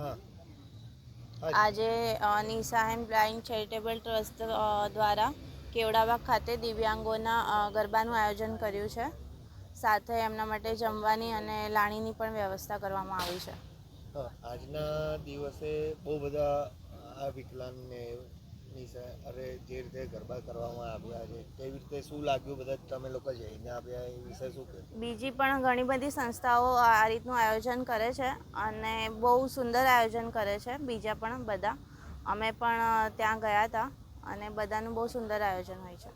આજે Nisha and blind charitable trust દ્વારા કેવડાબાગ ખાતે દિવ્યાંગોના ગરબાનું આયોજન કર્યું છે. સાથે એમના માટે જમવાની અને લાણીની પણ વ્યવસ્થા કરવામાં આવી છે. આજના દિવસે બહુ બધા આ વિકલાંગને નિશા અરે જે રીતે ગરબા કરવામાં આવ્યા છે કેવી રીતે શું લાગ્યું બધા તમે લોકો જઈને આવ્યા એ વિશે શું કહે? બીજી પણ ઘણી બધી સંસ્થાઓ આ રીતનું આયોજન કરે છે અને બહુ સુંદર આયોજન કરે છે બીજા પણ બધા. અમે પણ ત્યાં ગયા હતા અને બધાનું બહુ સુંદર આયોજન હોય છે.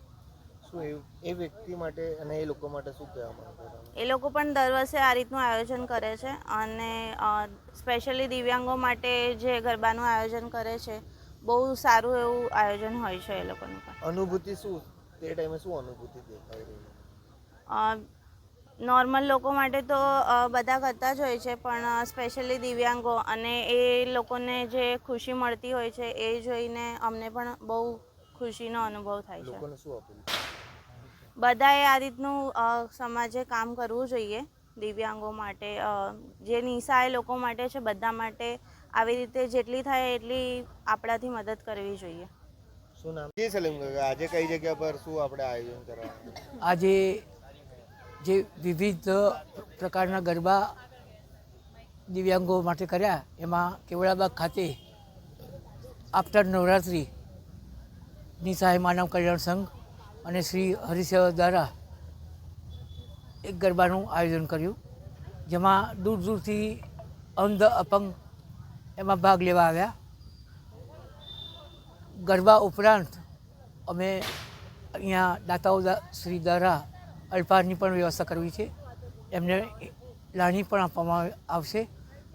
શું એ વ્યક્તિ માટે અને એ લોકો માટે શું કહેવા માંગો એ લોકો પણ દર વર્ષે આ રીતનું આયોજન કરે છે અને સ્પેશિયલી દિવ્યાંગો માટે જે ગરબાનું આયોજન કરે છે બહુ સારું એવું આયોજન હોય છે એ લોકોનું પણ. અનુભૂતિ શું? તે ટાઈમે શું અનુભૂતિ દેખાઈ રહી? નોર્મલ લોકો માટે તો બધા કરતા જ હોય છે પણ સ્પેશિયલી દિવ્યાંગો અને એ લોકોને જે ખુશી મળતી હોય છે એ જોઈને અમને પણ બહુ ખુશીનો અનુભવ થાય છે. બધાએ આ રીતનું સમાજે કામ કરવું જોઈએ. દિવ્યાંગો માટે જે નિશાય લોકો માટે છે બધા માટે આવી રીતે જેટલી થાય એટલી આપણાથી મદદ કરવી જોઈએ. શું નામ? જી સલીમ કાકા આજે કઈ જગ્યા પર શું આપણે આયોજન કરવાનું? આજે જે વિવિધ પ્રકારના ગરબા દિવ્યાંગો માટે કર્યા એમાં કેવડાબાગ ખાતે આફ્ટર નવરાત્રિ નિસહાય માનવ કલ્યાણ સંઘ અને શ્રી હરિસેવા દ્વારા એક ગરબાનું આયોજન કર્યું, જેમાં દૂર દૂરથી અંધ અપંગ એમાં ભાગ લેવા આવ્યા. ગરબા ઉપરાંત અમે અહીંયા દાતાઓ શ્રી દ્વારા અલ્પાહારની પણ વ્યવસ્થા કરવી છે. એમને લાણી પણ આપવામાં આવશે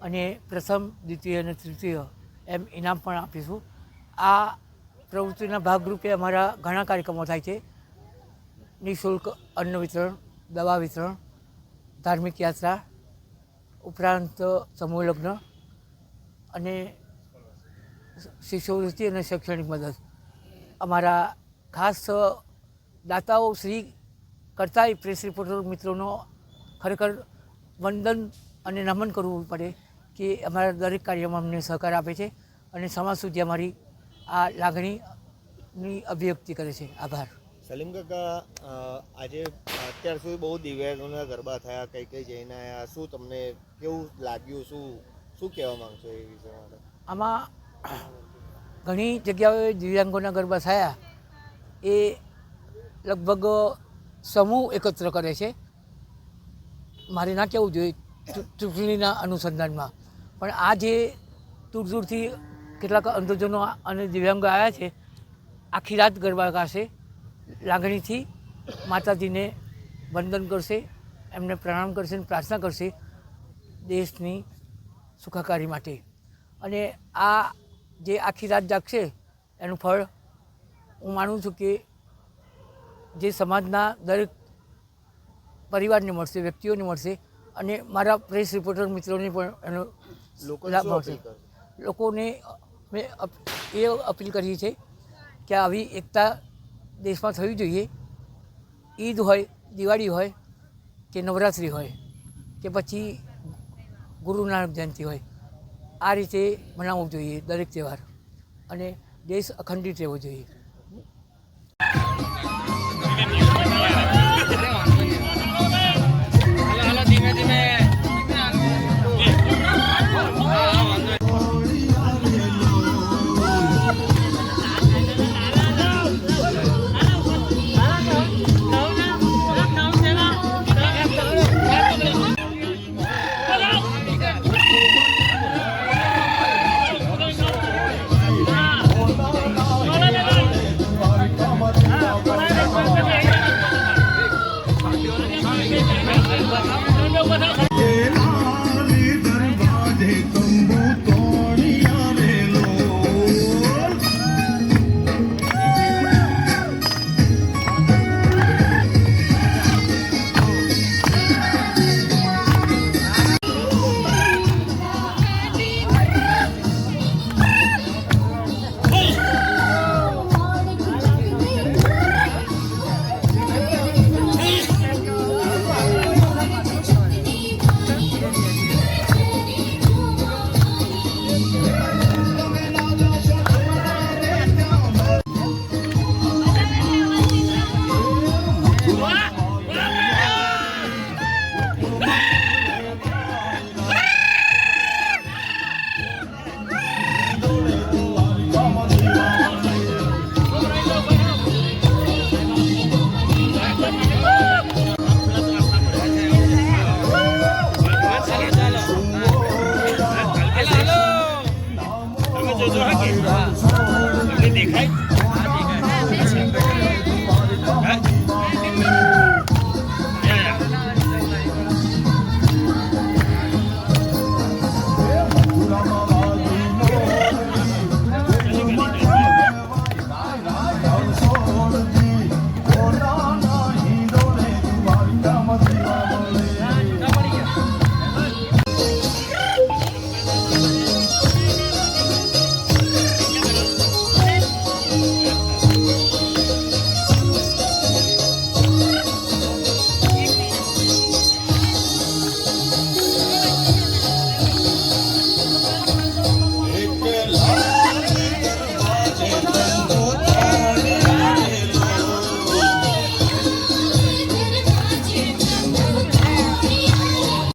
અને પ્રથમ, દ્વિતીય અને તૃતીય એમ ઇનામ પણ આપીશું. આ પ્રવૃત્તિના ભાગરૂપે અમારા ઘણા કાર્યક્રમો થાય છે. નિઃશુલ્ક અન્ન વિતરણ દવા વિતરણ, ધાર્મિક યાત્રા, ઉપરાંત સમૂહ લગ્ન અને શિષ્યવૃત્તિ અને શૈક્ષણિક મદદ. અમારા ખાસ દાતાઓ શ્રી કરતાંય પ્રેસ રિપોર્ટર મિત્રોનો ખરેખર વંદન અને નમન કરવું પડે કે અમારા દરેક કાર્યમાં અમને સહકાર આપે છે અને સમાજ સુધી અમારી આ લાગણીની અભિવ્યક્તિ કરે છે. આભાર. સલીમ કાકા આજે અત્યાર સુધી બહુ દિવ્યાંગોના ગરબા થયા, કઈ કઈ જઈને આવ્યા શું તમને કેવું લાગ્યું, શું શું કહેવા માંગશો એ વિશે માટે આમાં ઘણી જગ્યાએ દિવ્યાંગોના ગરબા થયા. એ લગભગ સમૂહ એકત્ર કરે છે. મારે ના કહેવું જોઈએ ચૂંટણીના અનુસંધાનમાં. પણ આ જે દૂર દૂરથી કેટલાક અંધજનો અને દિવ્યાંગો આવ્યા છે, આખી રાત ગરબા ગાશે. લાગણીથી માતાજીને વંદન કરશે એમને પ્રણામ કરશે અને પ્રાર્થના કરશે દેશની સુખાકારી માટે. અને આ જે આખી રાત જાગશે એનું ફળ હું માનું છું કે જે સમાજના દરેક પરિવારને મળશે વ્યક્તિઓને મળશે અને મારા પ્રેસ રિપોર્ટર મિત્રોને પણ એનો લાભ મળશે. લોકોને મેં એ અપીલ કરી છે કે આવી એકતા દેશમાં થવી જોઈએ. ઈદ હોય, દિવાળી હોય કે નવરાત્રિ હોય કે પછી ગુરુ નાનક જયંતિ હોય, આ રીતે મનાવવું જોઈએ દરેક તહેવાર. અને દેશ અખંડિત રહેવો જોઈએ.